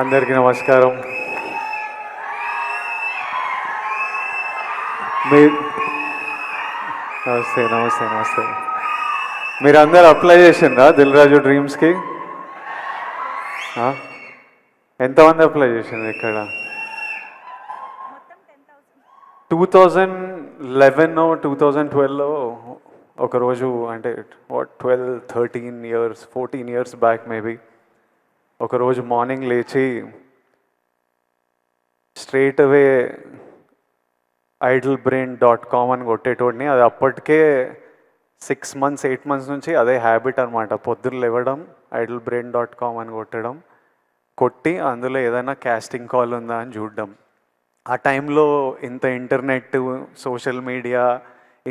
అందరికీ నమస్కారం. మీ నమస్తే నమస్తే నమస్తే. మీరు అందరు అప్లై చేసిండ్రా దిల్ రాజు డ్రీమ్స్కి ఎంతమంది అప్లై చేసిండ్రు ఇక్కడ? Two thousand eleven two thousand ట్వెల్వ్లో ఒకరోజు అంటే what twelve thirteen years fourteen years back maybe ఒకరోజు మార్నింగ్ లేచి straight away idle brain dot com అని కొట్టేటోడిని. అది అప్పటికే సిక్స్ మంత్స్ ఎయిట్ మంత్స్ నుంచి అదే హ్యాబిట్ అనమాట పొద్దున్న లేవడం ఐడల్ బ్రెయిన్ డాట్ కామ్ అని కొట్టడం కొట్టి అందులో ఏదైనా క్యాస్టింగ్ కాల్ ఉందా అని చూడడం. ఆ టైంలో ఇంత ఇంటర్నెట్ సోషల్ మీడియా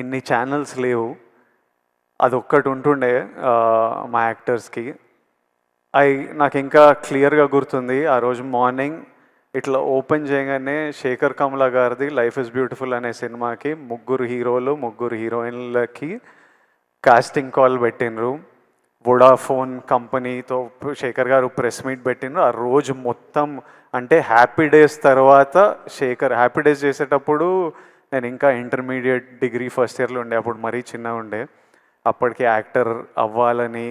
ఇన్ని ఛానల్స్ లేవు. అది ఒక్కటి ఉంటుండే మా యాక్టర్స్కి. అవి నాకు ఇంకా క్లియర్గా గుర్తుంది ఆ రోజు మార్నింగ్ ఇట్లా ఓపెన్ చేయగానే శేఖర్ కమల గారిది లైఫ్ ఇస్ బ్యూటిఫుల్ అనే సినిమాకి ముగ్గురు హీరోలు ముగ్గురు హీరోయిన్లకి కాస్టింగ్ కాల్ పెట్టినరు వొడాఫోన్ కంపెనీతో శేఖర్ గారు ప్రెస్ మీట్ పెట్టినరు ఆ రోజు మొత్తం అంటే హ్యాపీ డేస్ తర్వాత శేఖర్ హ్యాపీ డేస్ చేసేటప్పుడు నేను ఇంకా ఇంటర్మీడియట్ డిగ్రీ ఫస్ట్ ఇయర్లో ఉండే అప్పుడు మరీ చిన్నగా ఉండే. అప్పటికి యాక్టర్ అవ్వాలని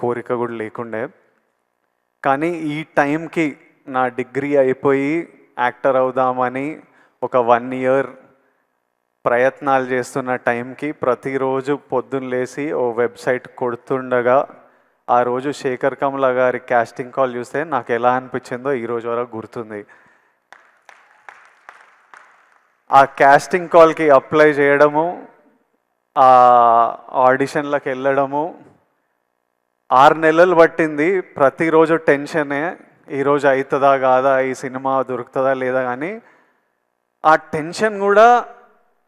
కోరిక కూడా లేకుండే. కానీ ఈ టైంకి నా డిగ్రీ అయిపోయి యాక్టర్ అవుదామని ఒక వన్ ఇయర్ ప్రయత్నాలు చేస్తున్న టైంకి ప్రతిరోజు పొద్దున్న లేచి ఓ వెబ్సైట్ కొడుతుండగా ఆ రోజు శేఖర్ కమల గారి క్యాస్టింగ్ కాల్ చూస్తే నాకు ఎలా అనిపించిందో ఈరోజు వరకు గుర్తుంది. ఆ క్యాస్టింగ్ కాల్కి అప్లై చేయడము ఆ ఆడిషన్లకు వెళ్ళడము ఆరు నెలలు పట్టింది. ప్రతిరోజు టెన్షనే. ఈరోజు అవుతుందా కాదా? ఈ సినిమా దొరుకుతుందా లేదా కానీ ఆ టెన్షన్ కూడా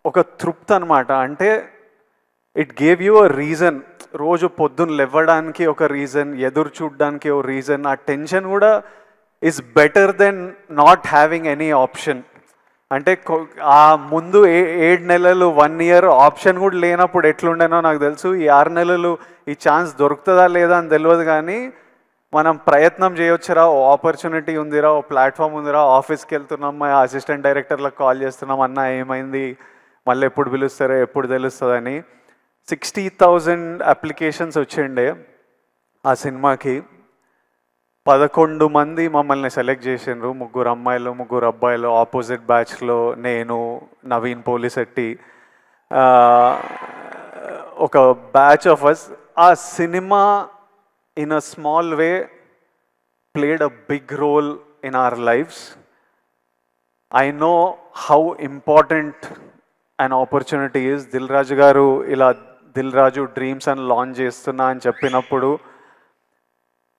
ఒక తృప్తి అనమాట అంటే it gave you a reason. రోజు పొద్దున్న లేవడానికి ఒక రీజన్ ఎదురు చూడడానికి ఒక రీజన్. ఆ టెన్షన్ కూడా is better then not having any option. అంటే ఆ ముందు ఏ ఏడు నెలలు వన్ ఇయర్ ఆప్షన్ కూడా లేనప్పుడు ఎట్లుండేనో నాకు తెలుసు. ఈ ఆరు నెలలు ఈ ఛాన్స్ దొరుకుతుందా లేదా అని తెలియదు కానీ మనం ప్రయత్నం చేయొచ్చురా. ఓ ఆపర్చునిటీ ఉందిరా ఓ ప్లాట్ఫామ్ ఉందిరా. ఆఫీస్కి వెళ్తున్నాం మా అసిస్టెంట్ డైరెక్టర్లకు కాల్ చేస్తున్నాం అన్న ఏమైంది? మళ్ళీ ఎప్పుడు పిలుస్తారో ఎప్పుడు తెలుస్తుందని సిక్స్టీ థౌజండ్ అప్లికేషన్స్ వచ్చిండే ఆ సినిమాకి. పదకొండు మంది మమ్మల్ని సెలెక్ట్ చేసిండ్రు. ముగ్గురు అమ్మాయిలు ముగ్గురు అబ్బాయిలు ఆపోజిట్ బ్యాచ్లో నేను నవీన్ పోలిశెట్టి ఒక batch of us a cinema in a small way played a big role in our lives I know how important and opportunity is Dil Raju గారు ఇలా దిల్ రాజు డ్రీమ్స్ అని లాంచ్ చేస్తున్నా అని చెప్పినప్పుడు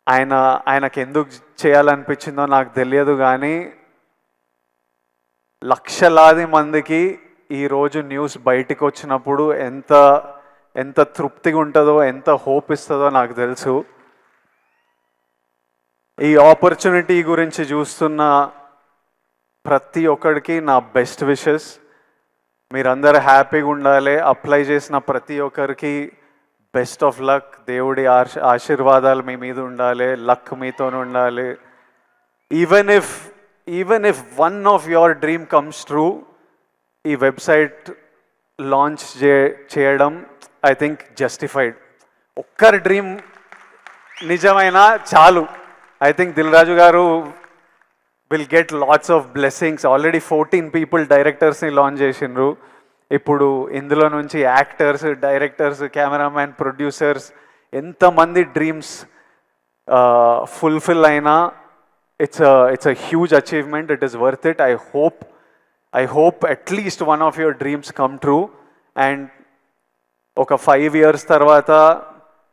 ఆయన ఆయనకు ఎందుకు చేయాలనిపించిందో నాకు తెలియదు కానీ లక్షలాది మందికి ఈరోజు న్యూస్ బయటికి వచ్చినప్పుడు ఎంత ఎంత తృప్తిగా ఉంటుందో ఎంత హోప్ ఇస్తుందో నాకు తెలుసు. ఈ ఆపర్చునిటీ గురించి చూస్తున్న ప్రతి ఒక్కడికి నా బెస్ట్ విషెస్. మీరందరూ హ్యాపీగా ఉండాలి అప్లై చేసిన ప్రతి ఒక్కరికి బెస్ట్ ఆఫ్ లక్. దేవుడి ఆశ ఆశీర్వాదాలు మీ మీద ఉండాలి లక్ మీతో ఉండాలి. Even if even if one of your dream comes true ఈ వెబ్సైట్ లాంచ్ చే చేయడం ఐ థింక్ జస్టిఫైడ్ ఒక్కరి డ్రీమ్ నిజమైన చాలు. I think Dil Raju garu will get lots of blessings already fourteen people డైరెక్టర్స్ని launch చేసిండ్రు. ఇప్పుడు ఇందులో నుంచి యాక్టర్స్ డైరెక్టర్స్ కెమెరామ్యాన్ ప్రొడ్యూసర్స్ ఎంతమంది డ్రీమ్స్ ఫుల్ఫిల్ అయినా it's it's a huge achievement. It is worth it. I hope I hope at least one of your dreams come true. And ఒక five years తర్వాత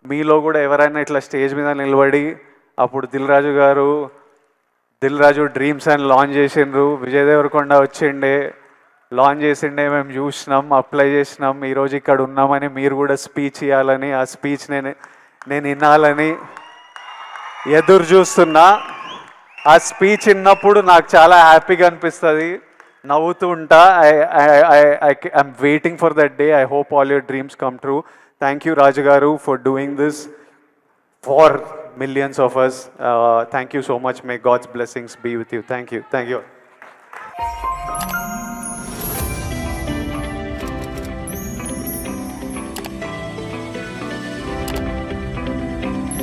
మీలో కూడా ఎవరైనా ఇట్లా స్టేజ్ మీద నిలబడి అప్పుడు దిల్ రాజు గారు దిల్ రాజు డ్రీమ్స్ అని లాంచ్ చేసిండ్రు విజయ్ దేవరకొండ వచ్చిండే లాంచ్ చేసిండే మేము చూసినాం అప్లై చేసినాం ఈరోజు ఇక్కడ ఉన్నామని మీరు కూడా స్పీచ్ ఇవ్వాలని ఆ స్పీచ్ నేను నేను వినాలని ఎదురు చూస్తున్నా. ఆ స్పీచ్ విన్నప్పుడు నాకు చాలా హ్యాపీగా అనిపిస్తుంది. నవ్వుతూ ఉంటా. I I'm waiting for that day. I hope all your dreams come true. Thank you Raju garu for doing this for millions of us thank you so much may God's blessings be with you thank you thank you